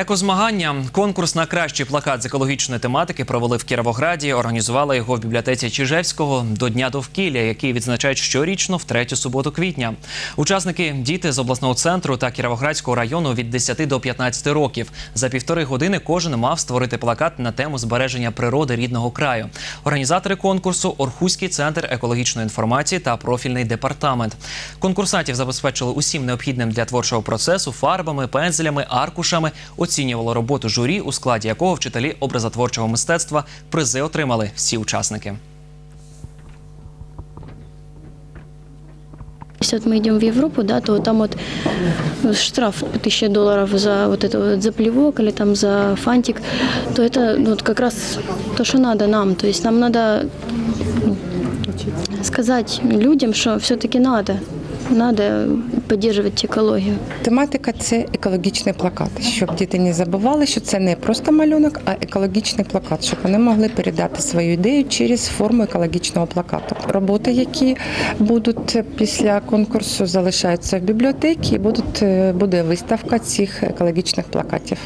Екозмагання конкурс на кращий плакат з екологічної тематики провели в Кіровограді. Організували його в бібліотеці Чижевського до Дня довкілля, який відзначають щорічно в третю суботу квітня. Учасники діти з обласного центру та Кіровоградського району від 10 до 15 років. За півтори години кожен мав створити плакат на тему збереження природи рідного краю. Організатори конкурсу Орхуський центр екологічної інформації та профільний департамент. Конкурсантів забезпечили усім необхідним для творчого процесу фарбами, пензелями, аркушами Оцінювало роботу журі, у складі якого вчителі образотворчого мистецтва призи отримали всі учасники. Если вот мы идем в Европу, да, то там вот ну, штраф 1000 долларов за вот это вот за плевок или там за фантик, то это ну, вот как раз то, что надо нам. То есть нам надо ну, сказать людям, что все-таки надо, надо поддерживать экологию. Тематика це екологічний плакат, щоб діти не забували, що це не просто малюнок, а екологічний плакат, щоб вони могли передати свою ідею через форму екологічного плакату. Роботи, які будуть після конкурсу, залишаються в бібліотеці, і будуть буде виставка цих екологічних плакатів.